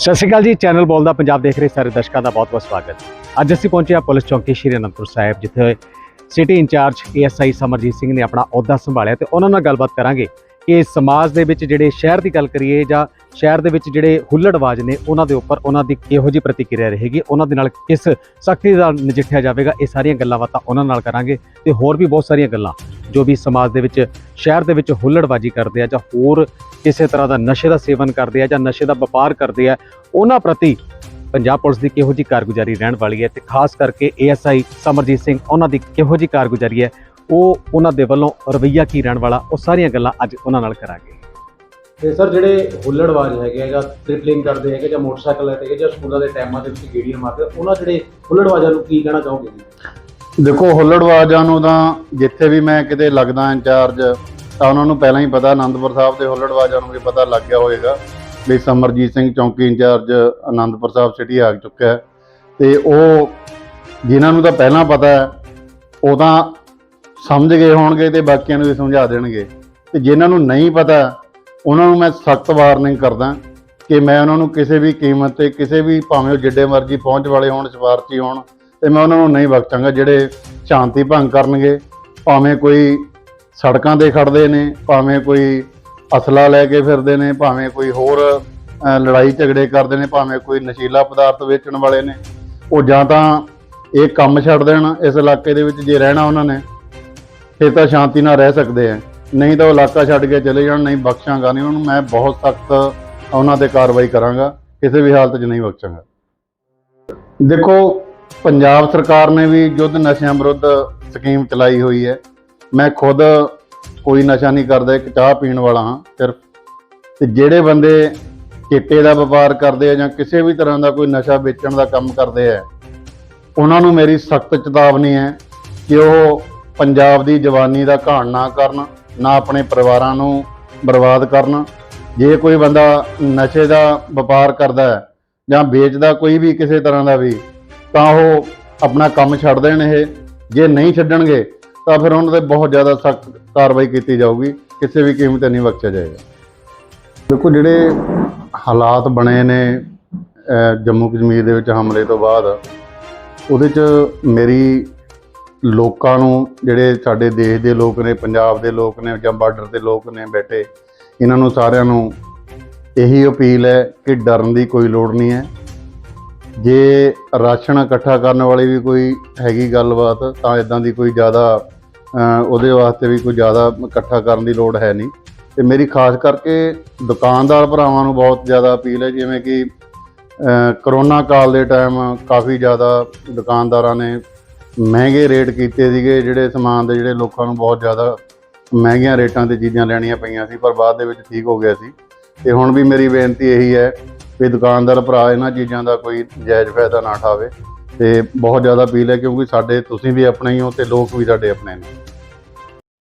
ਸਤਿ ਸ਼੍ਰੀ ਅਕਾਲ ਜੀ, ਚੈਨਲ ਬੋਲਦਾ ਪੰਜਾਬ ਦੇਖ ਰਹੇ ਸਾਰੇ ਦਰਸ਼ਕਾਂ ਦਾ ਬਹੁਤ-ਬਹੁਤ ਸਵਾਗਤ ਅੱਜ ਅਸੀਂ ਪਹੁੰਚੇ ਹਾਂ ਪੁਲਿਸ ਚੌਕੀ ਸ਼੍ਰੀ ਅਨੰਦਪੁਰ ਸਾਹਿਬ, ਜਿੱਥੇ city incharge ASI Samarjit Singh ਨੇ ਆਪਣਾ ਅਹੁਦਾ ਸੰਭਾਲਿਆ ਤੇ ਉਹਨਾਂ ਨਾਲ ਗੱਲਬਾਤ ਕਰਾਂਗੇ ਕਿ ਸਮਾਜ ਦੇ ਵਿੱਚ ਜਿਹੜੇ ਸ਼ਹਿਰ ਦੀ ਗੱਲ ਕਰੀਏ ਜਾਂ ਸ਼ਹਿਰ ਦੇ ਵਿੱਚ ਜਿਹੜੇ ਹੁੱਲੜਬਾਜ਼ ਨੇ, ਉਹਨਾਂ ਦੇ ਉੱਪਰ ਉਹਨਾਂ ਦੀ ਕਿਹੋ ਜਿਹੀ ਪ੍ਰਤੀਕਿਰਿਆ ਰਹੇਗੀ, ਉਹਨਾਂ ਦੇ ਨਾਲ ਕਿਸ ਸਖਤੀ ਨਾਲ ਨਜਿੱਠਿਆ ਜਾਵੇਗਾ, ਇਹ ਸਾਰੀਆਂ ਗੱਲਾਂ ਬਾਤਾਂ ਉਹਨਾਂ ਨਾਲ ਕਰਾਂਗੇ ਤੇ ਹੋਰ ਵੀ ਬਹੁਤ ਸਾਰੀਆਂ ਗੱਲਾਂ ਜੋ ਵੀ ਸਮਾਜ ਦੇ ਵਿੱਚ, ਸ਼ਹਿਰ ਦੇ ਵਿੱਚ ਹੁੱਲੜਬਾਜ਼ੀ ਕਰਦੇ ਆ ਜਾਂ ਹੋਰ ਕਿਸੇ ਤਰ੍ਹਾਂ ਦਾ ਨਸ਼ੇ ਦਾ ਸੇਵਨ ਕਰਦੇ ਆ ਜਾਂ ਨਸ਼ੇ ਦਾ ਵਪਾਰ ਕਰਦੇ ਆ, ਉਹਨਾਂ ਪ੍ਰਤੀ ਪੰਜਾਬ ਪੁਲਿਸ ਦੀ ਕਿਹੋ ਜੀ ਕਾਰਗੁਜ਼ਾਰੀ ਰਹਿਣ ਵਾਲੀ ਹੈ ਤੇ ਖਾਸ ਕਰਕੇ ਏਐਸਆਈ ਸਮਰਜੀਤ ਸਿੰਘ, ਉਹਨਾਂ ਦੀ ਕਿਹੋ ਜੀ ਕਾਰਗੁਜ਼ਾਰੀ ਹੈ, ਉਹ ਉਹਨਾਂ ਦੇ ਵੱਲੋਂ ਰਵਈਆ ਕੀ ਰਹਿਣ ਵਾਲਾ, ਉਹ ਸਾਰੀਆਂ ਗੱਲਾਂ ਅੱਜ ਉਹਨਾਂ ਨਾਲ ਕਰਾਂਗੇ। ਤੇ ਸਰ, ਜਿਹੜੇ ਹੁੱਲੜਬਾਜ਼ ਹੈਗੇ ਆ ਜਾਂ ਟ੍ਰਿਪਲਿੰਗ ਕਰਦੇ ਹੈਗੇ ਜਾਂ ਮੋਟਰਸਾਈਕਲ ਲੈ ਕੇ ਜਾਂ ਸਕੂਲਾਂ ਦੇ ਟਾਈਮਾਂ ਦੇ ਵਿੱਚ ਗੇੜੀਆਂ ਮਾਰਦੇ ਉਹਨਾਂ ਜਿਹੜੇ ਹੁੱਲੜਬਾਜ਼ਾਂ ਨੂੰ ਕੀ ਕਹਿਣਾ ਚਾਹੋਗੇ? ਜੀ ਦੇਖੋ ਹੁੱਲੜਵਾਜਾਂ ਨੂੰ ਤਾਂ ਜਿੱਥੇ ਵੀ ਮੈਂ ਕਿਤੇ ਲੱਗਦਾ ਇੰਚਾਰਜ ਤਾਂ ਉਹਨਾਂ ਨੂੰ ਪਹਿਲਾਂ ਹੀ ਪਤਾ ਆਨੰਦਪੁਰ ਸਾਹਿਬ ਦੇ ਹੁੱਲੜਵਾਜਾਂ ਨੂੰ ਵੀ ਪਤਾ ਲੱਗ ਗਿਆ ਹੋਵੇਗਾ ਵੀ ਸਮਰਜੀਤ ਸਿੰਘ ਚੌਂਕੀ ਇੰਚਾਰਜ ਆਨੰਦਪੁਰ ਸਾਹਿਬ ਸਿਟੀ ਆ ਚੁੱਕਾ ਹੈ। ਤੇ ਉਹ, ਜਿਨ੍ਹਾਂ ਨੂੰ ਤਾਂ ਪਹਿਲਾਂ ਪਤਾ ਹੈ, ਉਹ ਤਾਂ ਸਮਝ ਗਏ ਹੋਣਗੇ ਤੇ ਬਾਕੀਆਂ ਨੂੰ ਵੀ ਸਮਝਾ ਦੇਣਗੇ। ਤੇ ਜਿਨ੍ਹਾਂ ਨੂੰ ਨਹੀਂ ਪਤਾ, ਉਹਨਾਂ ਨੂੰ ਮੈਂ ਸਖਤ ਵਾਰਨਿੰਗ ਕਰਦਾ ਕਿ ਮੈਂ ਉਹਨਾਂ ਨੂੰ ਕਿਸੇ ਵੀ ਕੀਮਤ ਤੇ, ਕਿਸੇ ਵੀ ਭਾਵੇਂ ਉਹ ਜਿੱਡੇ ਮਰਜ਼ੀ ਪਹੁੰਚ ਵਾਲੇ ਹੋਣ ਸਿਫਾਰਸ਼ੀ ਹੋਣ ਤੇ ਮੈਂ ਉਹਨਾਂ ਨੂੰ ਨਹੀਂ ਬਖਸ਼ਾਂਗਾ ਜਿਹੜੇ ਸ਼ਾਂਤੀ ਭੰਗ ਕਰਨਗੇ, ਭਾਵੇਂ ਕੋਈ ਸੜਕਾਂ ਤੇ ਖੜਦੇ ਨੇ, ਭਾਵੇਂ ਕੋਈ ਅਸਲਾ ਲੈ ਕੇ ਫਿਰਦੇ ਨੇ, ਭਾਵੇਂ ਕੋਈ ਹੋਰ ਲੜਾਈ ਝਗੜੇ ਕਰਦੇ ਨੇ, ਭਾਵੇਂ ਕੋਈ ਨਸ਼ੀਲਾ ਪਦਾਰਥ ਵੇਚਣ ਵਾਲੇ ਨੇ, ਉਹ ਜਾਂ ਤਾਂ ਇਹ ਕੰਮ ਛੱਡ ਦੇਣ, ਇਸ ਇਲਾਕੇ ਦੇ ਵਿੱਚ ਜੇ ਰਹਿਣਾ ਉਹਨਾਂ ਨੇ, ਫਿਰ ਤਾਂ ਸ਼ਾਂਤੀ ਨਾਲ ਰਹਿ ਸਕਦੇ ਆ। ਨਹੀਂ ਤਾਂ ਉਹ ਇਲਾਕਾ ਛੱਡ ਕੇ ਚਲੇ ਜਾਣ, ਨਹੀਂ ਬਖਸ਼ਾਂਗਾ, ਨਹੀਂ ਉਹਨਾਂ ਨੂੰ ਮੈਂ ਬਹੁਤ ਸਖਤ ਉਹਨਾਂ ਤੇ ਕਾਰਵਾਈ ਕਰਾਂਗਾ, ਕਿਸੇ ਵੀ ਹਾਲਤ 'ਚ ਨਹੀਂ ਬਖਸ਼ਾਂਗਾ। ਦੇਖੋ ਪੰਜਾਬ ਸਰਕਾਰ ਨੇ ਵੀ ਯੁੱਧ ਨਸ਼ਿਆਂ ਵਿਰੁੱਧ ਸਕੀਮ ਚਲਾਈ ਹੋਈ ਹੈ। ਮੈਂ ਖੁਦ ਕੋਈ ਨਸ਼ਾ ਨਹੀਂ ਕਰਦਾ, ਇੱਕ ਚਾਹ ਪੀਣ ਵਾਲਾ ਹਾਂ ਸਿਰਫ। ਤੇ ਜਿਹੜੇ ਬੰਦੇ ਚਿੱਟੇ ਦਾ ਵਪਾਰ ਕਰਦੇ ਆ ਜਾਂ ਕਿਸੇ ਵੀ ਤਰ੍ਹਾਂ ਦਾ ਕੋਈ ਨਸ਼ਾ ਵੇਚਣ ਦਾ ਕੰਮ ਕਰਦੇ ਆ, ਉਹਨਾਂ ਨੂੰ ਮੇਰੀ ਸਖਤ ਚੇਤਾਵਨੀ ਹੈ ਕਿ ਉਹ ਪੰਜਾਬ ਦੀ ਜਵਾਨੀ ਦਾ ਘਾਣ ਨਾ ਕਰਨ, ਨਾ ਆਪਣੇ ਪਰਿਵਾਰਾਂ ਨੂੰ ਬਰਬਾਦ ਕਰਨ। ਜੇ ਕੋਈ ਬੰਦਾ ਨਸ਼ੇ ਦਾ ਵਪਾਰ ਕਰਦਾ ਹੈ ਜਾਂ ਵੇਚਦਾ ਕੋਈ ਵੀ ਕਿਸੇ ਤਰ੍ਹਾਂ ਦਾ ਵੀ ਤਾਂ ਉਹ ਆਪਣਾ ਕੰਮ ਛੱਡ ਦੇਣ ਇਹ। ਜੇ ਨਹੀਂ ਛੱਡਣਗੇ, ਤਾਂ ਫਿਰ ਉਹਨਾਂ ਤੇ ਬਹੁਤ ਜ਼ਿਆਦਾ ਸਖਤ ਕਾਰਵਾਈ ਕੀਤੀ ਜਾਊਗੀ। ਕਿਸੇ ਵੀ ਕੀਮਤ ਤੇ ਨਹੀਂ ਬਖਸ਼ਿਆ ਜਾਏਗਾ। ਦੇਖੋ, ਜਿਹੜੇ ਹਾਲਾਤ ਬਣੇ ਨੇ ਜੰਮੂ ਕਸ਼ਮੀਰ ਦੇ ਵਿੱਚ ਹਮਲੇ ਤੋਂ ਬਾਅਦ, ਉਹਦੇ 'ਚ ਮੇਰੀ ਲੋਕਾਂ ਨੂੰ, ਜਿਹੜੇ ਸਾਡੇ ਦੇਸ਼ ਦੇ ਲੋਕ ਨੇ, ਪੰਜਾਬ ਦੇ ਲੋਕ ਨੇ, ਜਾਂ ਬਾਰਡਰ ਦੇ ਲੋਕ ਨੇ ਬੈਠੇ, ਇਹਨਾਂ ਨੂੰ ਸਾਰਿਆਂ ਨੂੰ ਇਹੀ ਅਪੀਲ ਹੈ ਕਿ ਡਰਨ ਦੀ ਕੋਈ ਲੋੜ ਨਹੀਂ ਹੈ। ਜੇ ਰਾਸ਼ਨ ਇਕੱਠਾ ਕਰਨ ਵਾਲੀ ਵੀ ਕੋਈ ਹੈਗੀ ਗੱਲਬਾਤ, ਤਾਂ ਇਦਾਂ ਦੀ ਕੋਈ ਜ਼ਿਆਦਾ ਉਹਦੇ ਵਾਸਤੇ ਵੀ ਕੋਈ ਜ਼ਿਆਦਾ ਇਕੱਠਾ ਕਰਨ ਦੀ ਲੋੜ ਹੈ ਨਹੀਂ। ਤੇ ਮੇਰੀ ਖਾਸ ਕਰਕੇ ਦੁਕਾਨਦਾਰ ਭਰਾਵਾਂ ਨੂੰ ਬਹੁਤ ਜ਼ਿਆਦਾ ਅਪੀਲ ਹੈ, ਜਿਵੇਂ ਕਿ ਕਰੋਨਾ ਕਾਲ ਦੇ ਟਾਈਮ ਕਾਫੀ ਜ਼ਿਆਦਾ ਦੁਕਾਨਦਾਰਾਂ ਨੇ ਮਹਿੰਗੇ ਰੇਟ ਕੀਤੇ ਸੀਗੇ, ਜਿਹੜੇ ਸਮਾਨ ਦੇ ਜਿਹੜੇ ਲੋਕਾਂ ਨੂੰ ਬਹੁਤ ਜ਼ਿਆਦਾ ਮਹਿੰਗੀਆਂ ਰੇਟਾਂ ਤੇ ਚੀਜ਼ਾਂ ਲੈਣੀਆਂ ਪਈਆਂ ਸੀ, ਪਰ ਬਾਅਦ ਦੇ ਵਿੱਚ ਠੀਕ ਹੋ ਗਿਆ ਸੀ। ਤੇ ਹੁਣ ਵੀ ਮੇਰੀ ਬੇਨਤੀ ਇਹੀ ਹੈ ਵੀ ਦੁਕਾਨਦਾਰ ਭਰਾ ਇਹਨਾਂ ਚੀਜ਼ਾਂ ਦਾ ਕੋਈ ਜਾਇਜ਼ ਫਾਇਦਾ ਨਾ ਉਠਾਵੇ ਤੇ ਬਹੁਤ ਜ਼ਿਆਦਾ ਅਪੀਲ ਹੈ ਕਿਉਂਕਿ ਸਾਡੇ ਤੁਸੀਂ ਵੀ ਆਪਣੇ ਹੀ ਹੋ ਤੇ ਲੋਕ ਵੀ ਸਾਡੇ ਆਪਣੇ ਨੇ।